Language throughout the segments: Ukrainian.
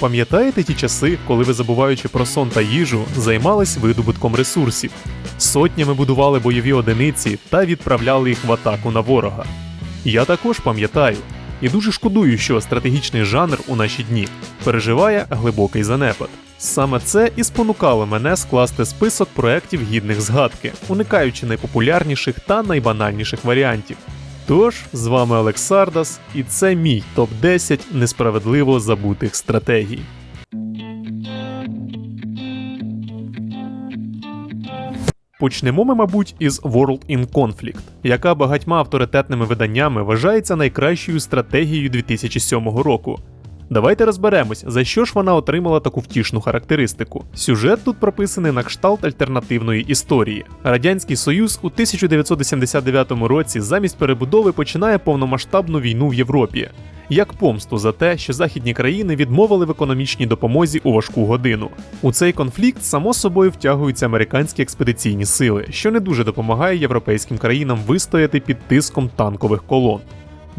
Пам'ятаєте ті часи, коли ви, забуваючи про сон та їжу, займались видобутком ресурсів? Сотнями будували бойові одиниці та відправляли їх в атаку на ворога. Я також пам'ятаю і дуже шкодую, що стратегічний жанр у наші дні переживає глибокий занепад. Саме це і спонукало мене скласти список проєктів гідних згадки, уникаючи найпопулярніших та найбанальніших варіантів. Тож, з вами Олексардас, і це мій топ-10 несправедливо забутих стратегій. Почнемо ми, мабуть, із World in Conflict, яка багатьма авторитетними виданнями вважається найкращою стратегією 2007 року. Давайте розберемось, за що ж вона отримала таку втішну характеристику. Сюжет тут прописаний на кшталт альтернативної історії. Радянський Союз у 1989 році замість перебудови починає повномасштабну війну в Європі. Як помсту за те, що західні країни відмовили в економічній допомозі у важку годину. У цей конфлікт само собою втягуються американські експедиційні сили, що не дуже допомагає європейським країнам вистояти під тиском танкових колон.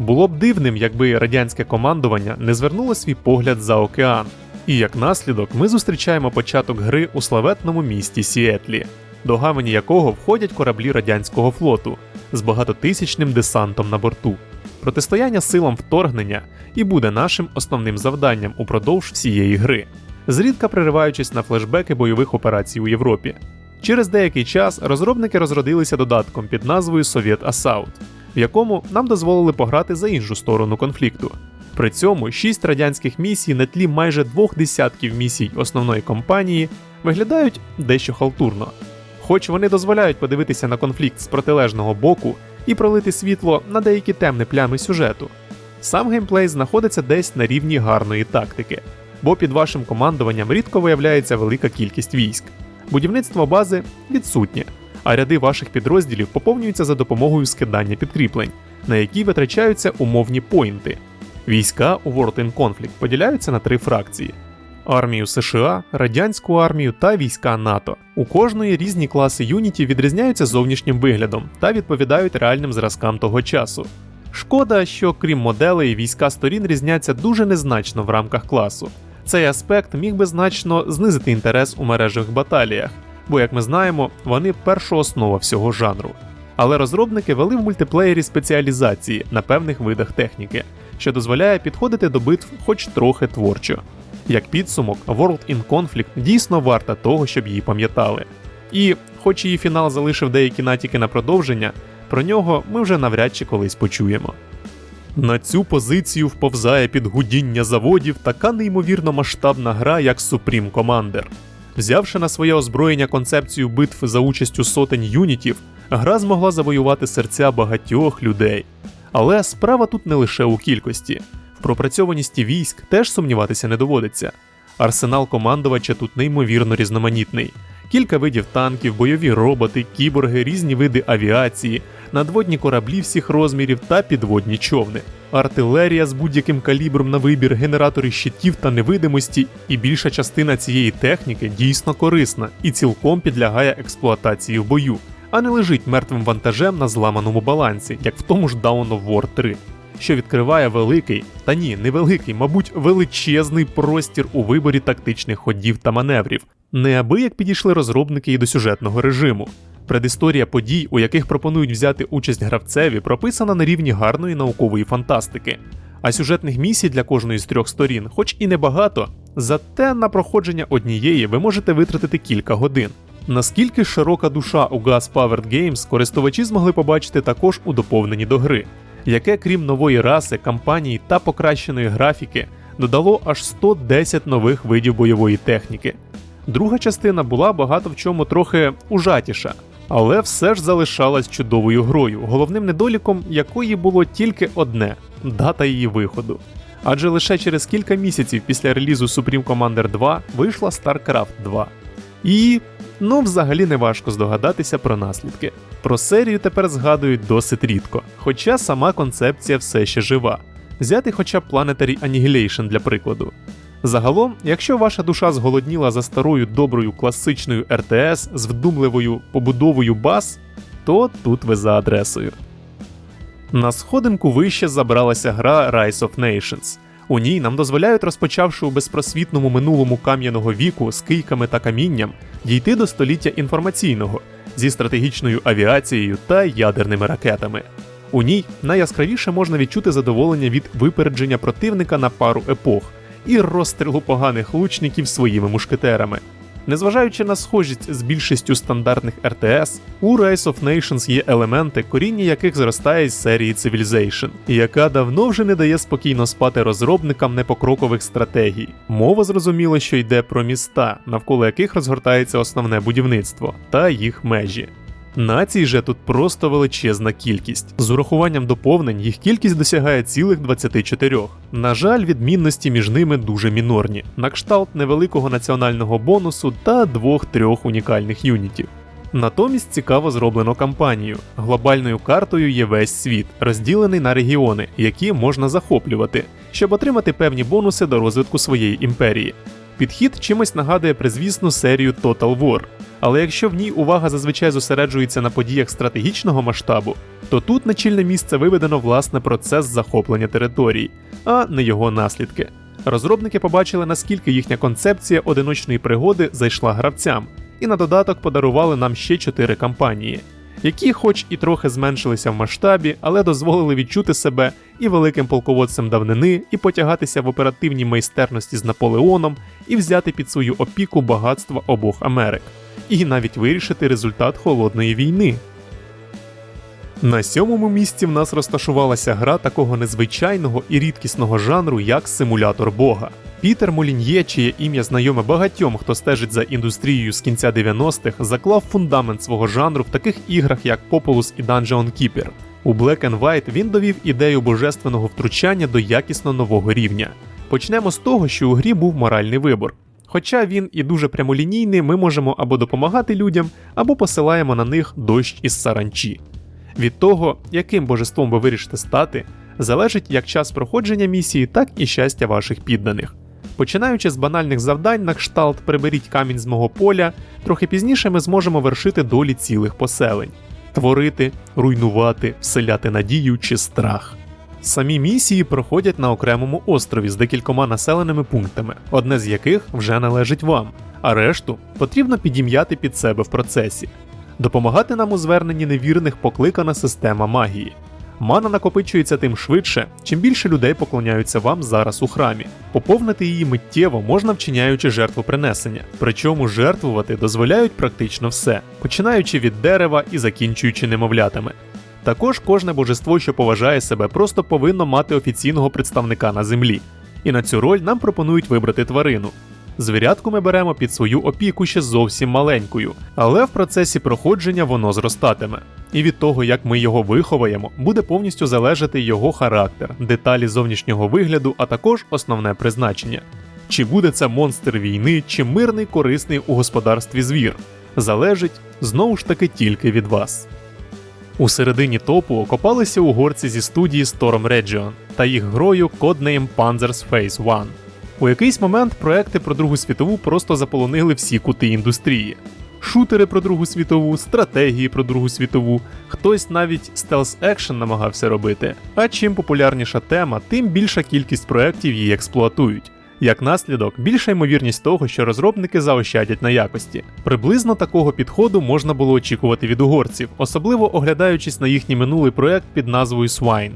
Було б дивним, якби радянське командування не звернуло свій погляд за океан. І як наслідок ми зустрічаємо початок гри у славетному місті Сіетлі, до гавані якого входять кораблі радянського флоту з багатотисячним десантом на борту. Протистояння силам вторгнення і буде нашим основним завданням упродовж всієї гри, зрідка перериваючись на флешбеки бойових операцій у Європі. Через деякий час розробники розродилися додатком під назвою Soviet Assault, в якому нам дозволили пограти за іншу сторону конфлікту. При цьому шість радянських місій на тлі майже двох десятків місій основної кампанії виглядають дещо халтурно, хоч вони дозволяють подивитися на конфлікт з протилежного боку і пролити світло на деякі темні плями сюжету. Сам геймплей знаходиться десь на рівні гарної тактики, бо під вашим командуванням рідко виявляється велика кількість військ. Будівництво бази відсутнє, а ряди ваших підрозділів поповнюються за допомогою скидання підкріплень, на які витрачаються умовні поінти. Війська у World in Conflict поділяються на три фракції: армію США, радянську армію та війська НАТО. У кожної різні класи юнітів відрізняються зовнішнім виглядом та відповідають реальним зразкам того часу. Шкода, що крім моделей, війська сторін різняться дуже незначно в рамках класу. Цей аспект міг би значно знизити інтерес у мережах баталіях, бо, як ми знаємо, вони перша основа всього жанру. Але розробники вели в мультиплеєрі спеціалізації на певних видах техніки, що дозволяє підходити до битв хоч трохи творчо. Як підсумок, World in Conflict дійсно варта того, щоб її пам'ятали. І, хоч її фінал залишив деякі натяки на продовження, про нього ми вже навряд чи колись почуємо. На цю позицію вповзає під гудіння заводів така неймовірно масштабна гра, як Supreme Commander. Взявши на своє озброєння концепцію битв за участю сотень юнітів, гра змогла завоювати серця багатьох людей. Але справа тут не лише у кількості. В пропрацьованісті військ теж сумніватися не доводиться. Арсенал командувача тут неймовірно різноманітний. Кілька видів танків, бойові роботи, кіборги, різні види авіації, надводні кораблі всіх розмірів та підводні човни, артилерія з будь-яким калібром на вибір, генератори щитів та невидимості, і більша частина цієї техніки дійсно корисна і цілком підлягає експлуатації в бою, а не лежить мертвим вантажем на зламаному балансі, як в тому ж Dawn of War 3 що відкриває великий, та ні, невеликий, мабуть, величезний простір у виборі тактичних ходів та маневрів. Неабияк підійшли розробники і до сюжетного режиму. Предісторія подій, у яких пропонують взяти участь гравцеві, прописана на рівні гарної наукової фантастики. А сюжетних місій для кожної з трьох сторін, хоч і небагато, зате на проходження однієї ви можете витратити кілька годин. Наскільки широка душа у Gas Powered Games користувачі змогли побачити також у доповненні до гри яке, крім нової раси, кампанії та покращеної графіки, додало аж 110 нових видів бойової техніки. Друга частина була багато в чому трохи ужатіша, але все ж залишалась чудовою грою, головним недоліком якої було тільки одне дата її виходу. Адже лише через кілька місяців після релізу Supreme Commander 2 вийшла StarCraft 2. І ну взагалі не важко здогадатися про наслідки. Про серію тепер згадують досить рідко, хоча сама концепція все ще жива. Взяти хоча б Planetary Annihilation для прикладу. Загалом, якщо ваша душа зголодніла за старою доброю класичною РТС з вдумливою побудовою баз, то тут ви за адресою. На сходинку вище забралася гра Rise of Nations. У ній нам дозволяють, розпочавши у безпросвітному минулому кам'яного віку з кийками та камінням, дійти до століття інформаційного зі стратегічною авіацією та ядерними ракетами. У ній найяскравіше можна відчути задоволення від випередження противника на пару епох і розстрілу поганих лучників своїми мушкетерами. Незважаючи на схожість з більшістю стандартних РТС, у Rise of Nations є елементи, коріння яких зростає з серії Civilization, яка давно вже не дає спокійно спати розробникам непокрокових стратегій. Мова зрозуміло, що йде про міста, навколо яких розгортається основне будівництво, та їх межі. Націй же тут просто величезна кількість. З урахуванням доповнень їх кількість досягає цілих 24. На жаль, відмінності між ними дуже мінорні, на кшталт невеликого національного бонусу та двох-трьох унікальних юнітів. Натомість цікаво зроблено кампанію. Глобальною картою є весь світ, розділений на регіони, які можна захоплювати, щоб отримати певні бонуси до розвитку своєї імперії. Підхід чимось нагадує призвісну серію Total War. Але якщо в ній увага зазвичай зосереджується на подіях стратегічного масштабу, то тут на чільне місце виведено власне процес захоплення територій, а не його наслідки. Розробники побачили, наскільки їхня концепція одиночної пригоди зайшла гравцям, і на додаток подарували нам ще чотири кампанії, які, хоч і трохи зменшилися в масштабі, але дозволили відчути себе і великим полководцем давнини, і потягатися в оперативній майстерності з Наполеоном, і взяти під свою опіку багатства обох Америк і навіть вирішити результат холодної війни. На сьомому місці в нас розташувалася гра такого незвичайного і рідкісного жанру, як симулятор Бога. Пітер Молін'є, чиє ім'я знайоме багатьом, хто стежить за індустрією з кінця 90-х, заклав фундамент свого жанру в таких іграх, як Populous і Dungeon Keeper. У Black and White він довів ідею божественного втручання до якісно нового рівня. Почнемо з того, що у грі був моральний вибор. Хоча він і дуже прямолінійний, ми можемо або допомагати людям, або посилаємо на них дощ із саранчі. Від того, яким божеством ви вирішите стати, залежить як час проходження місії, так і щастя ваших підданих. Починаючи з банальних завдань на кшталт приберіть камінь з мого поля, трохи пізніше ми зможемо вершити долі цілих поселень, творити, руйнувати, вселяти надію чи страх. Самі місії проходять на окремому острові з декількома населеними пунктами, одне з яких вже належить вам, а решту потрібно підім'яти під себе в процесі. Допомагати нам у зверненні невірних покликана система магії. Мана накопичується тим швидше, чим більше людей поклоняються вам зараз у храмі. Поповнити її миттєво можна вчиняючи жертвопринесення, причому жертвувати дозволяють практично все, починаючи від дерева і закінчуючи немовлятами. Також кожне божество, що поважає себе, просто повинно мати офіційного представника на землі. І на цю роль нам пропонують вибрати тварину. Звірятку ми беремо під свою опіку ще зовсім маленькою, але в процесі проходження воно зростатиме. І від того, як ми його виховаємо, буде повністю залежати його характер, деталі зовнішнього вигляду, а також основне призначення. Чи буде це монстр війни, чи мирний корисний у господарстві звір, залежить знову ж таки тільки від вас. У середині топу окопалися угорці зі студії Storm Region та їх грою Codename Panzers Phase 1. У якийсь момент проекти про Другу світову просто заполонили всі кути індустрії. Шутери про Другу світову, стратегії про Другу світову, хтось навіть стелс екшен намагався робити. А чим популярніша тема, тим більша кількість проєктів її експлуатують. Як наслідок, більша ймовірність того, що розробники заощадять на якості. Приблизно такого підходу можна було очікувати від угорців, особливо оглядаючись на їхній минулий проект під назвою Swine.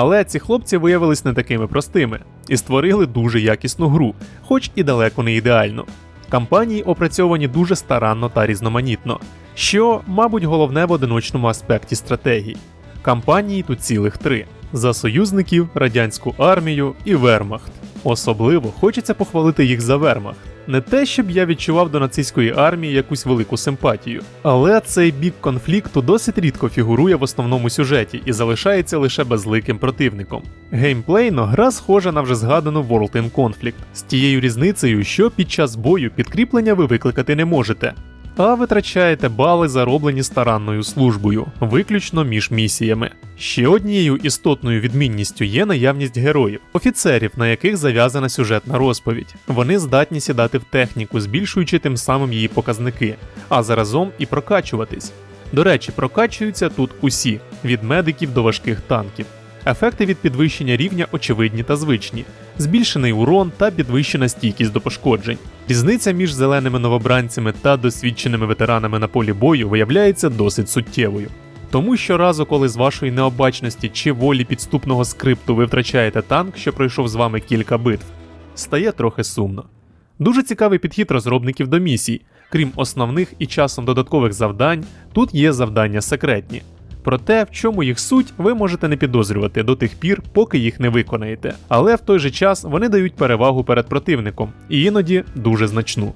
Але ці хлопці виявились не такими простими і створили дуже якісну гру, хоч і далеко не ідеально. Кампанії опрацьовані дуже старанно та різноманітно, що, мабуть, головне в одиночному аспекті стратегії. Кампанії тут цілих три: за союзників, радянську армію і Вермахт. Особливо хочеться похвалити їх за Вермахт. Не те, щоб я відчував до нацистської армії якусь велику симпатію, але цей бік конфлікту досить рідко фігурує в основному сюжеті і залишається лише безликим противником. Геймплейно гра схожа на вже згадану World in Conflict, з тією різницею, що під час бою підкріплення ви викликати не можете, а витрачаєте бали, зароблені старанною службою, виключно між місіями. Ще однією істотною відмінністю є наявність героїв, офіцерів, на яких зав'язана сюжетна розповідь. Вони здатні сідати в техніку, збільшуючи тим самим її показники, а заразом і прокачуватись. До речі, прокачуються тут усі від медиків до важких танків. Ефекти від підвищення рівня очевидні та звичні, збільшений урон та підвищена стійкість до пошкоджень. Різниця між зеленими новобранцями та досвідченими ветеранами на полі бою виявляється досить суттєвою. Тому щоразу, коли з вашої необачності чи волі підступного скрипту ви втрачаєте танк, що пройшов з вами кілька битв, стає трохи сумно. Дуже цікавий підхід розробників до місій. Крім основних і часом додаткових завдань, тут є завдання секретні. Проте, в чому їх суть, ви можете не підозрювати до тих пір, поки їх не виконаєте. Але в той же час вони дають перевагу перед противником, і іноді дуже значну.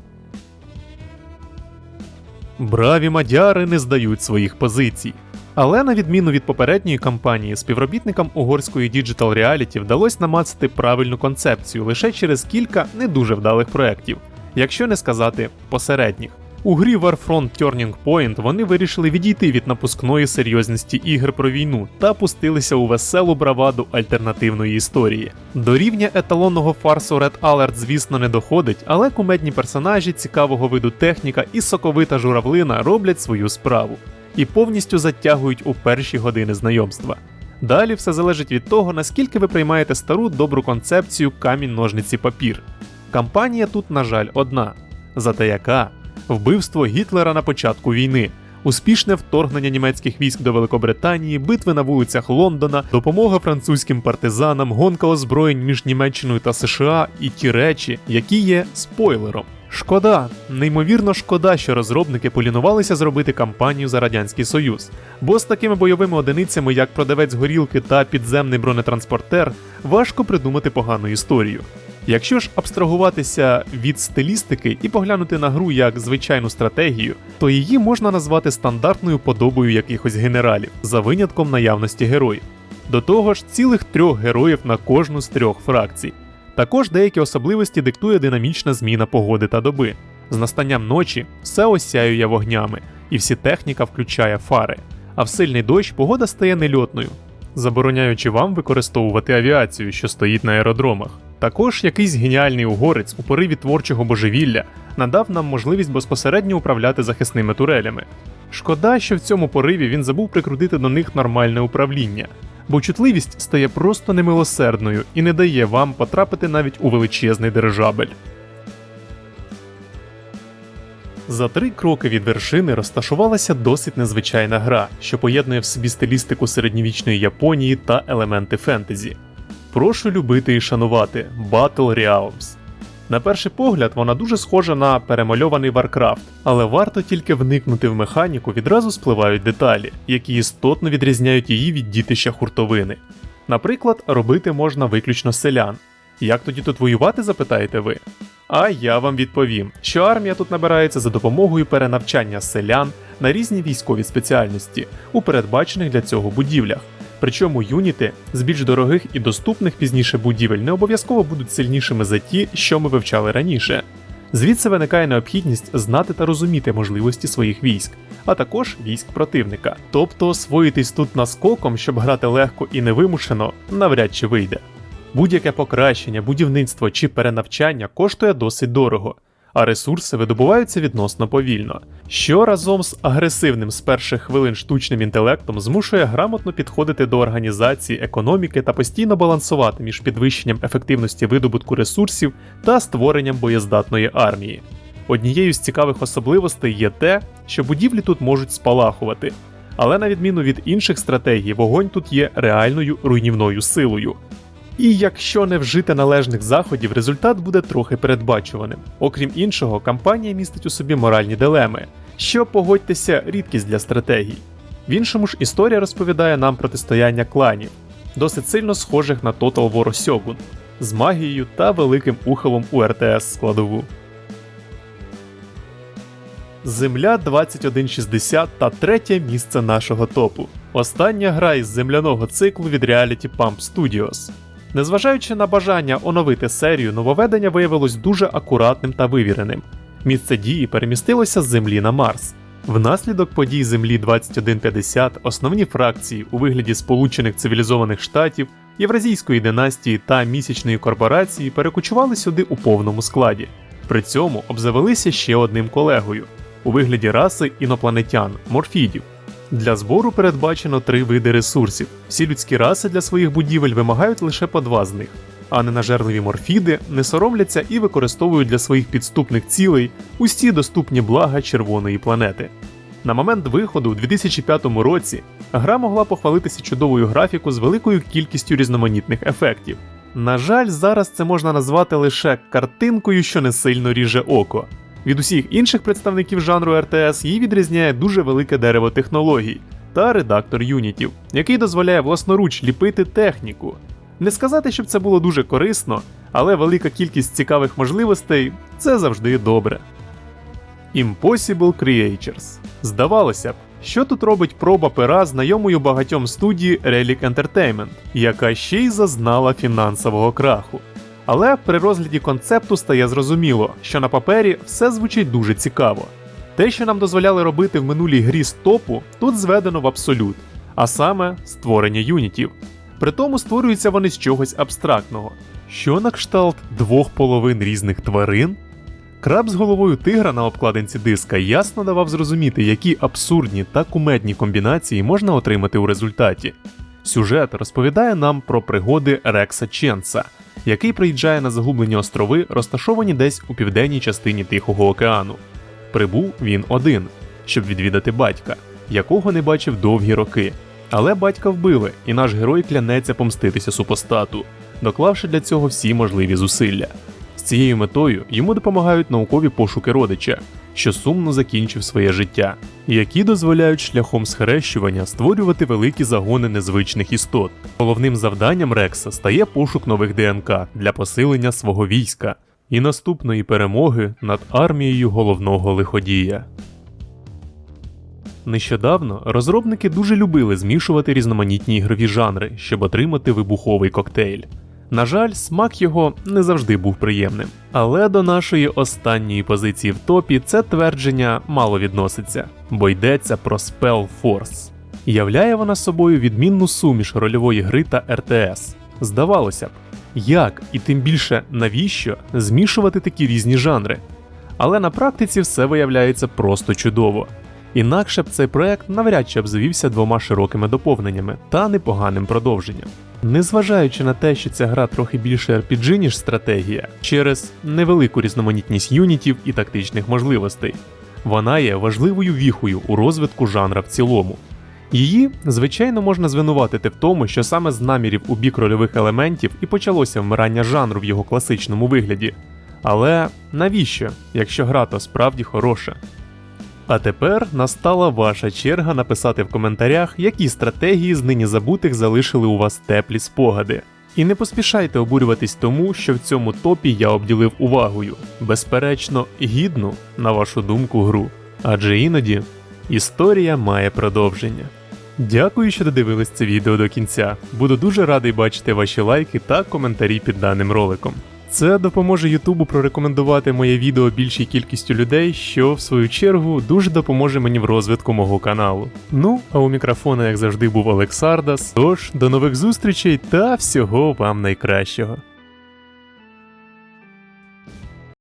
Браві мадяри не здають своїх позицій. Але на відміну від попередньої кампанії, співробітникам угорської Digital Reality вдалося намацати правильну концепцію лише через кілька не дуже вдалих проєктів, якщо не сказати посередніх. У грі Warfront Turning Point вони вирішили відійти від напускної серйозності ігр про війну та пустилися у веселу браваду альтернативної історії. До рівня еталонного фарсу Red Alert, звісно, не доходить, але кумедні персонажі цікавого виду техніка і соковита журавлина роблять свою справу і повністю затягують у перші години знайомства. Далі все залежить від того, наскільки ви приймаєте стару добру концепцію камінь ножниці папір. Кампанія тут, на жаль, одна. Зате яка вбивство Гітлера на початку війни, успішне вторгнення німецьких військ до Великобританії, битви на вулицях Лондона, допомога французьким партизанам, гонка озброєнь між Німеччиною та США і ті речі, які є спойлером. Шкода, неймовірно шкода, що розробники полінувалися зробити кампанію за Радянський Союз, бо з такими бойовими одиницями, як продавець горілки та підземний бронетранспортер, важко придумати погану історію. Якщо ж абстрагуватися від стилістики і поглянути на гру як звичайну стратегію, то її можна назвати стандартною подобою якихось генералів за винятком наявності героїв. До того ж, цілих трьох героїв на кожну з трьох фракцій. Також деякі особливості диктує динамічна зміна погоди та доби. З настанням ночі все осяює вогнями, і всі техніка включає фари. А в сильний дощ погода стає нельотною, забороняючи вам використовувати авіацію, що стоїть на аеродромах. Також якийсь геніальний угорець у пориві творчого божевілля надав нам можливість безпосередньо управляти захисними турелями. Шкода, що в цьому пориві він забув прикрутити до них нормальне управління, бо чутливість стає просто немилосердною і не дає вам потрапити навіть у величезний дирижабель. За три кроки від вершини розташувалася досить незвичайна гра, що поєднує в собі стилістику середньовічної Японії та елементи фентезі. Прошу любити і шанувати Battle Realms. На перший погляд, вона дуже схожа на перемальований Warcraft, але варто тільки вникнути в механіку, відразу спливають деталі, які істотно відрізняють її від дітища хуртовини. Наприклад, робити можна виключно селян. Як тоді тут воювати, запитаєте ви? А я вам відповім, що армія тут набирається за допомогою перенавчання селян на різні військові спеціальності у передбачених для цього будівлях. Причому юніти з більш дорогих і доступних пізніше будівель не обов'язково будуть сильнішими за ті, що ми вивчали раніше. Звідси виникає необхідність знати та розуміти можливості своїх військ, а також військ противника. Тобто освоїтись тут наскоком, щоб грати легко і невимушено, навряд чи вийде. Будь-яке покращення, будівництво чи перенавчання коштує досить дорого, а ресурси видобуваються відносно повільно, що разом з агресивним з перших хвилин штучним інтелектом змушує грамотно підходити до організації економіки та постійно балансувати між підвищенням ефективності видобутку ресурсів та створенням боєздатної армії. Однією з цікавих особливостей є те, що будівлі тут можуть спалахувати, але на відміну від інших стратегій, вогонь тут є реальною руйнівною силою. І якщо не вжити належних заходів, результат буде трохи передбачуваним. Окрім іншого, кампанія містить у собі моральні дилеми, що погодьтеся, рідкість для стратегій. В іншому ж історія розповідає нам протистояння кланів, досить сильно схожих на Total War Shogun, з магією та великим ухилом у РТС складову. Земля 2160 та третє місце нашого топу. Остання гра із земляного циклу від Reality Pump Studios. Незважаючи на бажання оновити серію, нововведення виявилось дуже акуратним та вивіреним. Місце дії перемістилося з Землі на Марс. Внаслідок подій Землі 2150 основні фракції у вигляді Сполучених Цивілізованих Штатів, Євразійської династії та місячної корпорації перекочували сюди у повному складі. При цьому обзавелися ще одним колегою у вигляді раси інопланетян морфідів. Для збору передбачено три види ресурсів. Всі людські раси для своїх будівель вимагають лише по два з них, а ненажерливі морфіди не соромляться і використовують для своїх підступних цілей усі доступні блага червоної планети. На момент виходу у 2005 році гра могла похвалитися чудовою графіку з великою кількістю різноманітних ефектів. На жаль, зараз це можна назвати лише картинкою, що не сильно ріже око. Від усіх інших представників жанру RTS її відрізняє дуже велике дерево технологій та редактор юнітів, який дозволяє власноруч ліпити техніку. Не сказати, щоб це було дуже корисно, але велика кількість цікавих можливостей це завжди добре. Impossible Creatures. Здавалося б, що тут робить проба пера знайомою багатьом студії Relic Entertainment, яка ще й зазнала фінансового краху. Але при розгляді концепту стає зрозуміло, що на папері все звучить дуже цікаво. Те, що нам дозволяли робити в минулій грі з топу, тут зведено в абсолют, а саме створення юнітів. Притому створюються вони з чогось абстрактного, що на кшталт двох половин різних тварин. Краб з головою тигра на обкладинці диска ясно давав зрозуміти, які абсурдні та кумедні комбінації можна отримати у результаті. Сюжет розповідає нам про пригоди Рекса Ченса, який приїжджає на загублені острови, розташовані десь у південній частині Тихого океану. Прибув він один, щоб відвідати батька, якого не бачив довгі роки. Але батька вбили, і наш герой клянеться помститися супостату, доклавши для цього всі можливі зусилля. З цією метою йому допомагають наукові пошуки родича, що сумно закінчив своє життя, які дозволяють шляхом схрещування створювати великі загони незвичних істот. Головним завданням Рекса стає пошук нових ДНК для посилення свого війська і наступної перемоги над армією головного лиходія. Нещодавно розробники дуже любили змішувати різноманітні ігрові жанри, щоб отримати вибуховий коктейль. На жаль, смак його не завжди був приємним. Але до нашої останньої позиції в топі це твердження мало відноситься, бо йдеться про Spell Force. Являє вона собою відмінну суміш рольової гри та РТС. Здавалося б, як і тим більше навіщо змішувати такі різні жанри. Але на практиці все виявляється просто чудово. Інакше б цей проект навряд чи обзавівся двома широкими доповненнями та непоганим продовженням. Незважаючи на те, що ця гра трохи більше RPG, ніж стратегія, через невелику різноманітність юнітів і тактичних можливостей, вона є важливою віхою у розвитку жанра в цілому. Її, звичайно, можна звинуватити в тому, що саме з намірів у бік рольових елементів і почалося вмирання жанру в його класичному вигляді. Але навіщо, якщо гра то справді хороша? А тепер настала ваша черга написати в коментарях, які стратегії з нині забутих залишили у вас теплі спогади. І не поспішайте обурюватись тому, що в цьому топі я обділив увагою, безперечно, гідну, на вашу думку, гру. Адже іноді історія має продовження. Дякую, що додивились це відео до кінця. Буду дуже радий бачити ваші лайки та коментарі під даним роликом. Це допоможе Ютубу прорекомендувати моє відео більшій кількістю людей, що в свою чергу дуже допоможе мені в розвитку мого каналу. Ну, а у мікрофона, як завжди, був Олексардас. Тож, до нових зустрічей та всього вам найкращого.